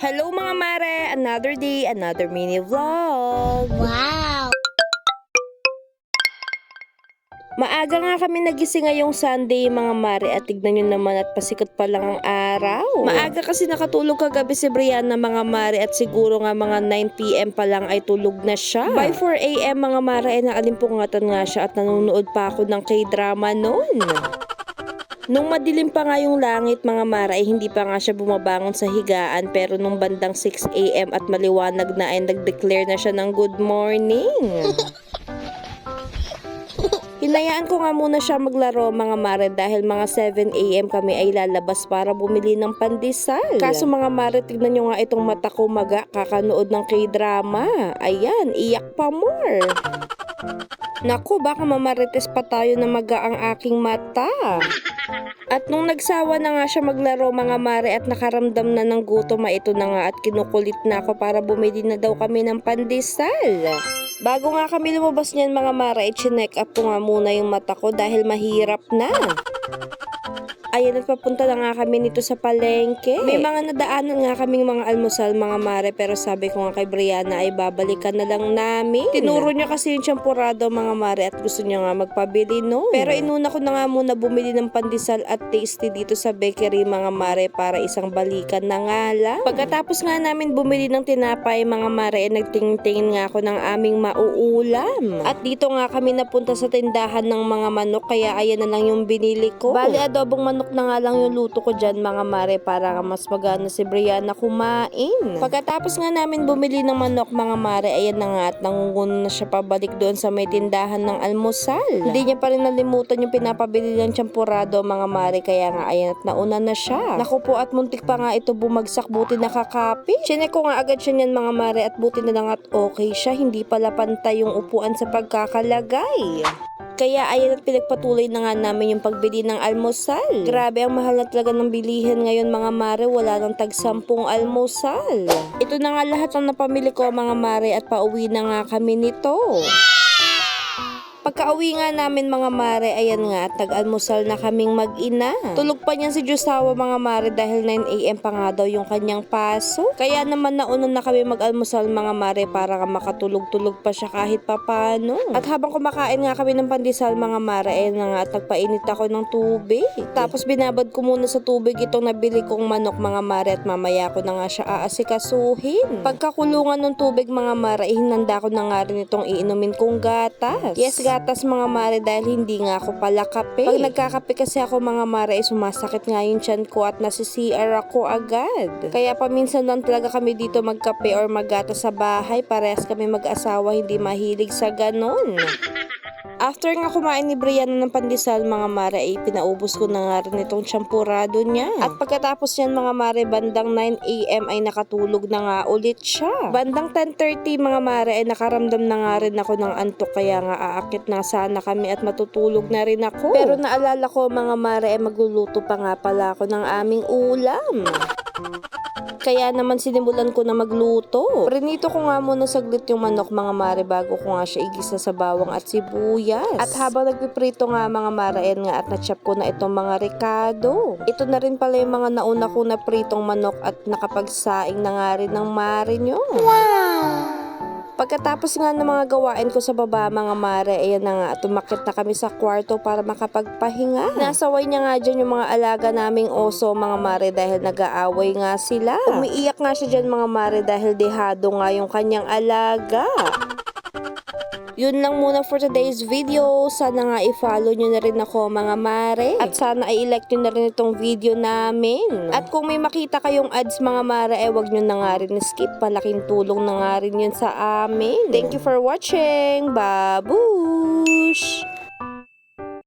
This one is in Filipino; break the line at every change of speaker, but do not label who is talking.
Hello mga mare! Another day, another mini vlog!
Wow!
Maaga nga kami nagising ngayong Sunday mga mare at tignan nyo naman at pasikot pa lang ang araw. Maaga kasi nakatulog kagabi si Brianna mga mare at siguro nga mga 9pm pa lang ay tulog na siya. By 4am mga mare ay naalimpungatan nga siya at nanonood pa ako ng k-drama noon. Nung madilim pa nga yung langit mga mara ay hindi pa nga siya bumabangon sa higaan pero nung bandang 6am at maliwanag na ay nag-declare na siya ng good morning. Hinayaan ko nga muna siya maglaro mga mare dahil mga 7am kami ay lalabas para bumili ng pandesal. Kaso mga mare, tignan nyo nga itong mata ko maga kakanood ng k-drama. Ayan, iyak pa more. Naku, baka mamarites pa tayo na maga ang aking mata. At nung nagsawa na nga siya maglaro mga mare at nakaramdam na ng gutom, ito na nga at kinukulit na ako para bumili na daw kami ng pandesal. Bago nga kami lumabas niyan mga mare, i-check up ko nga muna yung mata ko dahil mahirap na. Ayan at papunta na nga kami nito sa palengke. May mga nadaanan nga kaming mga almusal mga mare pero sabi ko nga kay Brianna ay babalikan na lang namin. Tinuro niya kasi yung champurado mga mare at gusto niya nga magpabili no. Pero inuna ko na nga muna bumili ng pandesal at tasty dito sa bakery mga mare para isang balikan na nga lang. Pagkatapos nga namin bumili ng tinapay mga mare ay nagtingin-tingin nga ako ng aming mauulam. At dito nga kami napunta sa tindahan ng mga manok kaya ayan na lang yung binili ko. Bali adobong manok na nga lang yung luto ko dyan mga mare para mas magana si Brianna kumain. Pagkatapos nga namin bumili ng manok mga mare, ayan na nga at nangunguno na siya pabalik doon sa may tindahan ng almusal. Hindi niya pa rin nalimutan yung pinapabili ng champurado mga mare kaya nga ayan at nauna na siya. Naku po at muntik pa nga ito bumagsak buti nakakapi. Chinek ko nga agad siya niyan mga mare at buti na lang at okay siya. Hindi pala pantay yung upuan sa pagkakalagay. Kaya ayan at pinagpatuloy na nga namin yung pagbili ng almusal. Grabe ang mahal na talaga ng bilihin ngayon mga mare. Wala nang tag sampung almusal. Ito na nga lahat ng napamili ko mga mare at pauwi na nga kami nito. Pagka-uwi nga namin mga mare, ayan nga, at nag-almusal na kaming mag-ina. Tulog pa niyan si Josawa mga mare dahil 9am pa nga daw yung kanyang paso. Kaya naman nauna na kami mag-almusal mga mare para makatulog-tulog pa siya kahit papano. At habang kumakain nga kami ng pandesal mga mare, ayan na nga at nagpainit ako ng tubig. Tapos binabad ko muna sa tubig itong nabili kong manok mga mare at mamaya ko na nga siya aasikasuhin. Pagkakulungan ng tubig mga mare, ihinanda ko na nga rin itong iinumin kong gatas. Yes, gatas mga mare dahil hindi nga ako pala kape. Pag nagkakape kasi ako mga mare, ay sumasakit nga yung tiyan ko at nasi-CR ako agad. Kaya paminsan lang talaga kami dito magkape or maggatas sa bahay. Parehas kami mag-asawa, hindi mahilig sa ganon. After nga kumain ni Brianna ng pandesal mga mare ay pinaubos ko na nga rin itong champurado niya. At pagkatapos niyan mga mare bandang 9am ay nakatulog na nga ulit siya. Bandang 10.30 mga mare ay nakaramdam na nga rin ako ng antok kaya nga aakit na sana kami at matutulog na rin ako. Pero naalala ko mga mare ay magluluto pa nga pala ako ng aming ulam. Kaya naman sinimulan ko na magluto. Prinito ko nga muna saglit yung manok mga mare bago ko nga siya igisa sa bawang at sibuyas. At habang nagpiprito nga mga mare ayan nga at nachap ko na itong mga ricado. Ito na rin pala yung mga nauna ko na pritong manok at nakapagsaing na nga rin ng mare nyo. Pagkatapos nga ng mga gawain ko sa baba mga mare, ayan na nga, tumakit na kami sa kwarto para makapagpahinga. Nasaway niya nga dyan yung mga alaga naming oso mga mare dahil nag-aaway nga sila. Umiiyak nga siya dyan mga mare dahil dehado nga yung kanyang alaga. Yun lang muna for today's video. Sana nga i-follow nyo na rin ako mga mare. At sana ay i-like nyo na rin itong video namin. At kung may makita kayong ads mga mare, eh wag nyo na nga rin skip. Palaking tulong na nga rin yun sa amin. Thank you for watching. Babush!